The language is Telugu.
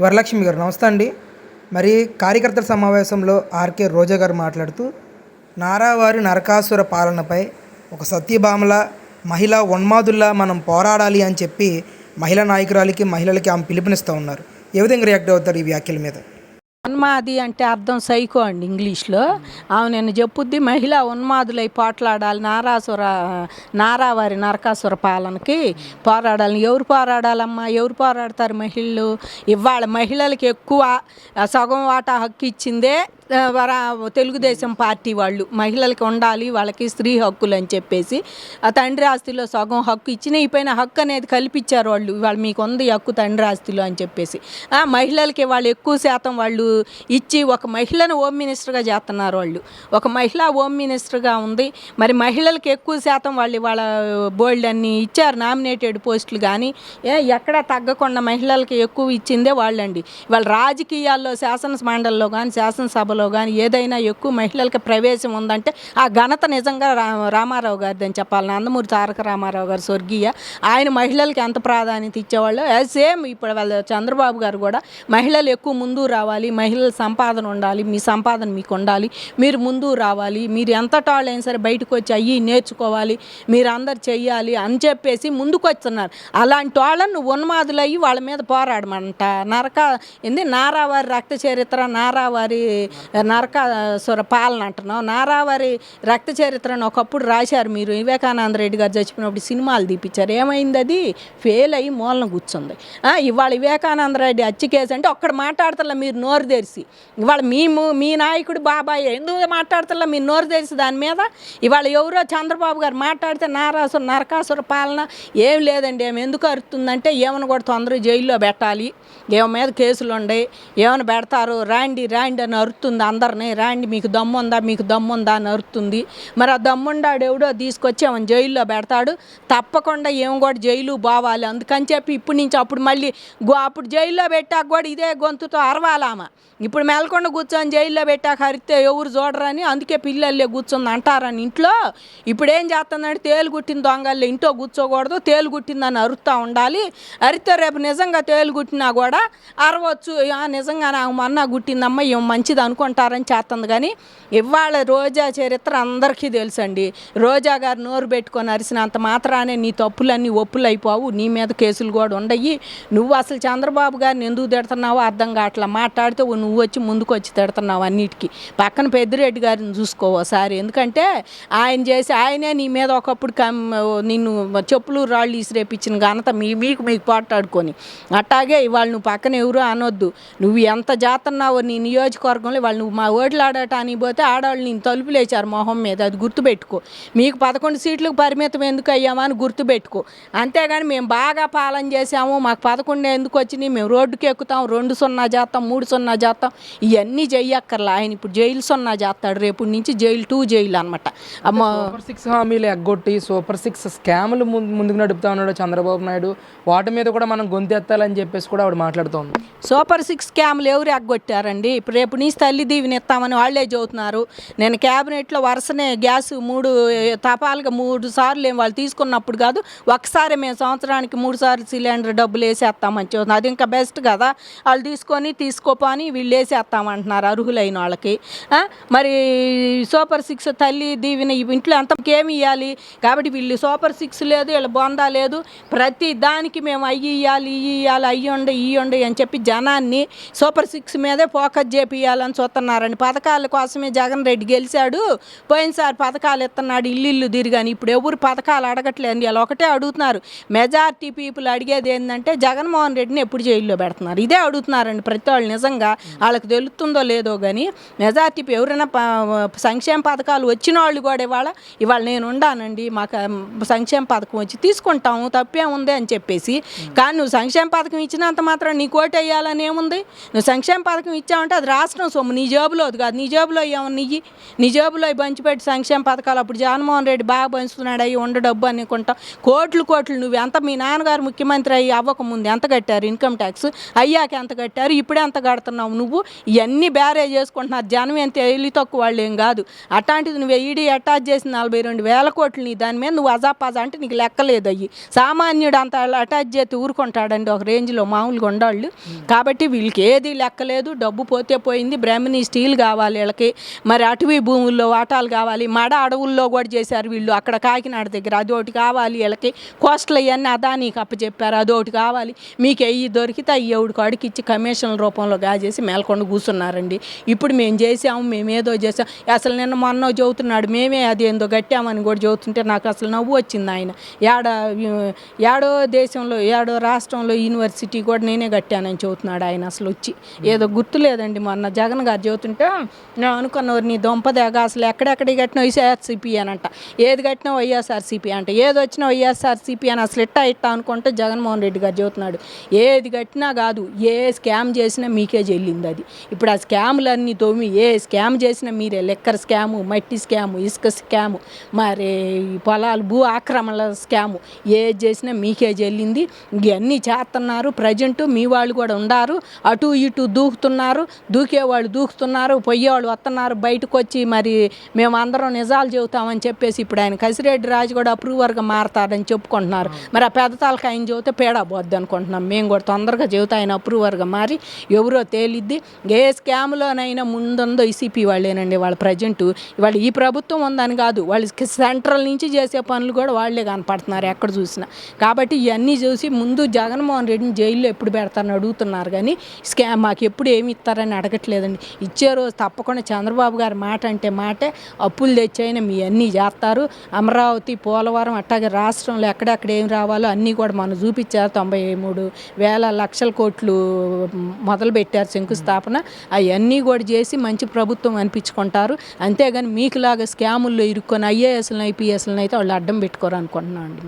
వరలక్ష్మి గారు నమస్తే అండి. మరి కార్యకర్తల సమావేశంలో ఆర్కే రోజా గారు మాట్లాడుతూ నారావారి నరకాసుర పాలనపై ఒక సత్యభామల మహిళా ఉన్మాదుల్లా మనం పోరాడాలి అని చెప్పి మహిళా నాయకురాలకి మహిళలకి ఆమె పిలుపునిస్తూ ఉన్నారు. ఏ విధంగా రియాక్ట్ అవుతారు ఈ వ్యాఖ్యల మీద? ఉన్మాది అంటే అర్థం సైకో అండి ఇంగ్లీష్లో. ఆమె నేను చెప్పుద్ది మహిళ ఉన్మాదులై పోట్లాడాలి నారాసుర నారావారి నరకాసుర పాలనకి పోరాడాలి ఎవరు పోరాడాలమ్మా? ఎవరు పోరాడతారు మహిళలు? ఇవాళ మహిళలకి ఎక్కువ సగం వాటా హక్కు ఇచ్చిందే తెలుగుదేశం పార్టీ వాళ్ళు మహిళలకి ఉండాలి వాళ్ళకి స్త్రీ హక్కులు అని చెప్పేసి ఆ తండ్రి ఆస్తిలో సగం హక్కు ఇచ్చిన ఈ పైన హక్కు అనేది కల్పించారు వాళ్ళు. వాళ్ళు మీకు ఉంది హక్కు తండ్రి ఆస్తిలో అని చెప్పేసి. ఆ, మహిళలకి వాళ్ళు ఎక్కువ శాతం వాళ్ళు ఇచ్చి ఒక మహిళను హోమ్ మినిస్టర్గా చేస్తున్నారు వాళ్ళు. ఒక మహిళ హోమ్ మినిస్టర్గా ఉంది. మరి మహిళలకి ఎక్కువ శాతం వాళ్ళు వాళ్ళ బోల్డ్ అన్ని ఇచ్చారు నామినేటెడ్ పోస్టులు కానీ ఏ ఎక్కడ తగ్గకుండా మహిళలకి ఎక్కువ ఇచ్చిందే వాళ్ళండి. వాళ్ళ రాజకీయాల్లో శాసన మండలిలో కానీ సభలో కానీ ఏదైనా ఎక్కువ మహిళలకు ప్రవేశం ఉందంటే ఆ ఘనత నిజంగా రా రామారావు గారిది అని చెప్పాలి. నందమూరి తారక రామారావు గారు స్వర్గీయ. ఆయన మహిళలకి ఎంత ప్రాధాన్యత ఇచ్చేవాళ్ళు? సేమ్ ఇప్పుడు వాళ్ళ చంద్రబాబు గారు కూడా మహిళలు ఎక్కువ ముందు రావాలి మహిళల సంపాదన ఉండాలి మీ సంపాదన మీకు ఉండాలి మీరు ముందు రావాలి మీరు ఎంత టాళ్ళు అయినా సరే బయటకు వచ్చి అయ్యి నేర్చుకోవాలి మీరు అందరు చెయ్యాలి అని చెప్పేసి ముందుకు వస్తున్నారు. అలాంటి వాళ్ళని ఉన్మాదులయ్యి వాళ్ళ మీద పోరాడమంట. నరక ఏంది? నారావారి రక్త చరిత్ర నారావారి నరకాసుర పాలన అంటున్నాం నారావారి రక్త చరిత్రను ఒకప్పుడు రాశారు మీరు. వివేకానంద రెడ్డి గారు చచ్చిపోయినప్పుడు సినిమాలు తీపిచ్చారు. ఏమైంది అది? ఫెయిల్ అయ్యి మూలన కూర్చుంది. ఇవాళ వివేకానంద రెడ్డి హత్య కేసు అంటే ఒక్కడ మాట్లాడతలే మీరు నోరు తెరిసి. ఇవాళ మేము మీ నాయకుడు బాబాయ్ ఎందుకు మాట్లాడతలే మీరు నోరు తెరిసి దాని మీద? ఇవాళ ఎవరో చంద్రబాబు గారు మాట్లాడితే నారాసుర నరకాసుర పాలన ఏం లేదండి. ఏమి ఎందుకు అరుతుందంటే ఏమైనా కూడా తొందరగా జైల్లో పెట్టాలి. ఏమి మీద కేసులు ఉన్నాయి ఏమైనా పెడతారు? రాండి రాండి అని అరుతుంది. అందరినీ. రాండి మీకు దమ్ముందా మీకు దమ్ము ఉందా? అని అరుతుంది మరి ఆ దమ్ముండాడు ఎవడో తీసుకొచ్చి ఏమైనా జైల్లో పెడతాడు. తప్పకుండా ఏం కూడా జైలు బావాలి అందుకని చెప్పి ఇప్పటి నుంచి అప్పుడు మళ్ళీ గో అప్పుడు జైల్లో పెట్టాక కూడా ఇదే గొంతుతో అరవాలామా ఇప్పుడు మెలకొండ కూర్చొని జైల్లో పెట్టాక అరితే ఎవరు చూడరని అందుకే పిల్లల్లే కూర్చుంది అంటారని ఇంట్లో. ఇప్పుడు ఏం చేస్తుందంటే తేలు కుట్టిన దొంగల్లో ఇంట్లో కూర్చోకూడదు. తేలు కుట్టిందని అరుస్తూ ఉండాలి. అరితే రేపు నిజంగా తేలు కుట్టినా కూడా అరవచ్చు. "ఆ, నిజంగా నాకు మొన్న గుట్టిందమ్మ ఏం మంచిది అనుకుంటారని చేస్తుంది. కానీ ఇవాళ రోజా చరిత్ర అందరికీ తెలుసండి. రోజా గారు నోరు పెట్టుకొని అరిసినంత మాత్రానే నీ తప్పులన్నీ ఒప్పులు అయిపోవు నీ మీద కేసులు కూడా ఉండయి. నువ్వు అసలు చంద్రబాబు గారిని ఎందుకు తిడుతున్నావో అర్థం కావట్లా. మాట్లాడితే నువ్వు వచ్చి ముందుకు వచ్చి తిడుతున్నావు అన్నిటికీ. పక్కన పెద్దిరెడ్డి గారిని చూసుకో ఒకసారి ఎందుకంటే ఆయన చేసి ఆయనే నీ మీద ఒకప్పుడు కమ్ నిన్ను చెప్పులు రాళ్ళు ఇసిరేపించిన ఘనత మీ మీకు మీకు పాటాడుకొని అట్టాగే ఇవాళ నువ్వు పక్కన ఎవరు అనొద్దు. నువ్వు ఎంత జాతన్నావో నీ నియోజకవర్గంలో వాళ్ళు నువ్వు మా ఓట్లు ఆడటానికి పోతే ఆడవాళ్ళు నేను తలుపులేచారు మొహం మీద అది గుర్తుపెట్టుకో. మీకు పదకొండు సీట్లకు పరిమితం ఎందుకు అయ్యామని గుర్తుపెట్టుకో. అంతేగాని మేము బాగా పాలన చేసాము మాకు పదకొండు ఎందుకు వచ్చినాయి మేము రోడ్డుకి ఎక్కుతాం రెండు సున్నా చేస్తాం మూడు సున్నా చేస్తాం ఇవన్నీ చెయ్యక్కర్లా ఆయన ఇప్పుడు జైలు సున్నా చేస్తాడు రేపు నుంచి జైలు టూ జైలు అనమాట అమ్మ. సూపర్ సిక్స్ హామీలు ఎగ్గొట్టి సూపర్ సిక్స్ స్కాములు ముందు ముందుకు నడుపుతా ఉన్నాడు చంద్రబాబు నాయుడు. వాటి మీద కూడా మనం గొంతెత్తాలని చెప్పేసి కూడా ఆవిడ మాట్లాడుతోంది. సూపర్ సిక్స్ క్యామ్లు ఎవరు ఎగ్గొట్టారండి? ఇప్పుడు రేపు నుంచి తల్లి దీవెని ఇస్తామని వాళ్ళే చదువుతున్నారు నేను క్యాబినెట్లో వరుసనే గ్యాస్ మూడు తపాలుగా మూడు సార్లు ఏం వాళ్ళు తీసుకున్నప్పుడు కాదు ఒకసారి మేము సంవత్సరానికి మూడు సార్లు సిలిండర్ డబ్బులు వేసేస్తామని చెబుతున్నారు. అది ఇంకా బెస్ట్ కదా. వాళ్ళు తీసుకొని తీసుకోపోని వీళ్ళు వేసేస్తామంటున్నారు అర్హులైన వాళ్ళకి. మరి సూపర్ సిక్స్ తల్లి దీవెన ఇంట్లో అంత ఏమి ఇవ్వాలి కాబట్టి వీళ్ళు సూపర్ సిక్స్ లేదు వీళ్ళ బొందా లేదు. ప్రతి దానికి మేము అయ్యి ఇవ్వాలి ఇవి ఇవ్వాలి అయ్యి ఉండే ఇవి ఉండే అని చెప్పి జనాన్ని సూపర్ సిక్స్ మీదే ఫోకస్ చేపియాలని ఇస్తున్నారని పథకాల కోసమే జగన్ రెడ్డి గెలిచాడు. పోయినసారి పథకాలు ఇస్తున్నాడు ఇల్లు ఇల్లు తిరిగాని. ఇప్పుడు ఎవరు పథకాలు అడగట్లేదు వాళ్ళు ఒకటే అడుగుతున్నారు. మెజారిటీ పీపుల్ అడిగేది ఏంటంటే జగన్మోహన్ రెడ్డిని ఎప్పుడు జైల్లో పెడుతున్నారు? ఇదే అడుగుతున్నారండి ప్రతి వాళ్ళు నిజంగా. వాళ్ళకి తెలుస్తుందో లేదో కానీ మెజార్టీ ఎవరైనా సంక్షేమ పథకాలు వచ్చిన వాళ్ళు కూడా ఇవాళ ఇవాళ నేను ఉండానండి మాకు సంక్షేమ పథకం వచ్చి తీసుకుంటాము తప్పే ఉంది అని చెప్పేసి. కానీ నువ్వు సంక్షేమ పథకం ఇచ్చినంత మాత్రం నీకు ఓటు వేయాలని ఏముంది? నువ్వు సంక్షేమ పథకం ఇచ్చావంటే అది రాష్ట్రం సొమ్ము నీ నీ జేబులోది కాదు. నీ జేబులో ఏమన్నా ఇయ్యి నీ జేబులో పంచిపెట్టి సంక్షేమ పథకాలు అప్పుడు జగన్మోహన్ రెడ్డి బాగా పంచుతున్నాడు. అయ్యి ఉండ డబ్బు అనుకుంటాం. కోట్లు కోట్లు నువ్వు ఎంత మీ నాన్నగారు ముఖ్యమంత్రి అయ్యి అవ్వకముందు ఎంత కట్టారు? ఇన్కమ్ ట్యాక్స్ అయ్యాక ఎంత కట్టారు? ఇప్పుడే ఎంత కడుతున్నావు నువ్వు? ఇవన్నీ బ్యారేజ్ చేసుకుంటున్నారు. జనం ఎంత ఎల్లి తక్కువ వాళ్ళు ఏం కాదు. అట్లాంటిది నువ్వు ఈడీ అటాచ్ చేసిన నలభై రెండు వేల కోట్లు నీ దాని మీద నువ్వు అజాపాజా అంటే నీకు లెక్కలేదు అయ్యి. సామాన్యుడు అంత అటాచ్ చేస్తే ఊరుకుంటాడండి ఒక రేంజ్లో మామూలుగా ఉండవాళ్ళు. కాబట్టి వీళ్ళకి ఏది లెక్కలేదు. డబ్బు పోతే పోయింది. బ్రహ్మని స్టీల్ కావాలి వీళ్ళకి. మరి అటవీ భూముల్లో వాటాలు కావాలి. మడ అడవుల్లో కూడా చేశారు వీళ్ళు. అక్కడ కాకినాడ దగ్గర అదొకటి కావాలి వీళ్ళకి. కోస్టల్ అవన్నీ అదానీకి అప్పచెప్పారు. అదొకటి కావాలి. మీకు అయ్యి దొరికితే అయ్యి ఎవడికి అడిగి ఇచ్చి కమిషన్ల రూపంలో కాజేసి మేల్కొండ కూర్చున్నారండి. ఇప్పుడు మేము చేసాము మేము ఏదో చేసాం అసలు నిన్న మొన్న చెబుతున్నాడు మేమే అది ఏందో కట్టామని కూడా చెబుతుంటే నాకు అసలు నవ్వు వచ్చింది ఆయన. ఏడ ఏడో దేశంలో ఏడో రాష్ట్రంలో యూనివర్సిటీ కూడా నేనే కట్టానని చెబుతున్నాడు ఆయన అసలు వచ్చి. ఏదో గుర్తులేదండి మొన్న జగన్ గారు చెబుతుంటే నేను అనుకున్నవారు నీ దొంపదేగా అసలు ఎక్కడెక్కడ కట్టినా వైఎస్ఆర్సీపీ అని అంట. ఏది కట్టినా వైఎస్ఆర్సీపీ అంట. ఏది వచ్చినా వైఎస్ఆర్సీపీ అని అసలు ఇట్టా ఇట్టా అనుకుంటే జగన్మోహన్ రెడ్డి గారు చదువుతున్నాడు ఏది కట్టినా కాదు ఏ స్కామ్ చేసినా మీకే చెల్లింది అది. ఇప్పుడు ఆ స్కాములన్నీ తోమి ఏ స్కామ్ చేసినా మీరే. లెక్కర్ స్కాము మట్టి స్కాము ఇసుక స్కాము మరి పొలాలు భూ ఆక్రమణల స్కాము. ఏది చేసినా మీకే చెల్లింది. ఇవన్నీ చేస్తున్నారు ప్రజెంట్ మీ వాళ్ళు కూడా ఉండారు. అటు ఇటు దూకుతున్నారు. దూకేవాళ్ళు దూకుతున్నారు పొయ్యేవాళ్ళు వస్తున్నారు బయటకు వచ్చి మరి మేము అందరం నిజాలు చెబుతామని చెప్పేసి ఇప్పుడు ఆయన కసిరెడ్డి రాజు కూడా అప్రూవర్గా మారతాడని చెప్పుకుంటున్నారు. మరి ఆ పెద్ద తాలకు ఆయన చెబితే పేడా పోద్ది అనుకుంటున్నాం. మేము కూడా తొందరగా చెబుతా ఆయన అప్రూవర్గా మారి ఎవరో తేలిద్ది. ఏ స్కామ్లోనైనా ముందుందో ఈసీపీ వాళ్ళేనండి వాళ్ళ ప్రజెంట్. వాళ్ళు ఈ ప్రభుత్వం ఉందని కాదు వాళ్ళకి సెంట్రల్ నుంచి చేసే పనులు కూడా వాళ్ళే కనపడుతున్నారు ఎక్కడ చూసినా. కాబట్టి ఇవన్నీ చూసి ముందు జగన్మోహన్ రెడ్డిని జైల్లో ఎప్పుడు పెడతారని అడుగుతున్నారు కానీ స్కామ్ మాకు ఎప్పుడు ఏమి ఇస్తారని అడగట్లేదండి. ఇచ్చే రోజు తప్పకుండా చంద్రబాబు గారి మాట అంటే మాటే అప్పులు తెచ్చైనా మీ అన్నీ చేస్తారు. అమరావతి పోలవరం అట్టాగే రాష్ట్రంలో ఎక్కడెక్కడ ఏం రావాలో అన్నీ కూడా మనం చూపించారు. తొంభై మూడు వేల లక్షల కోట్లు మొదలు పెట్టారు శంకుస్థాపన. అవన్నీ కూడా చేసి మంచి ప్రభుత్వం అనిపించుకుంటారు. అంతేగాని మీకులాగా స్కాముల్లో ఇరుక్కొని ఐఏఎస్లను ఐపీఎస్లను అయితే వాళ్ళు అడ్డం పెట్టుకోరు అనుకుంటున్నాం అండి.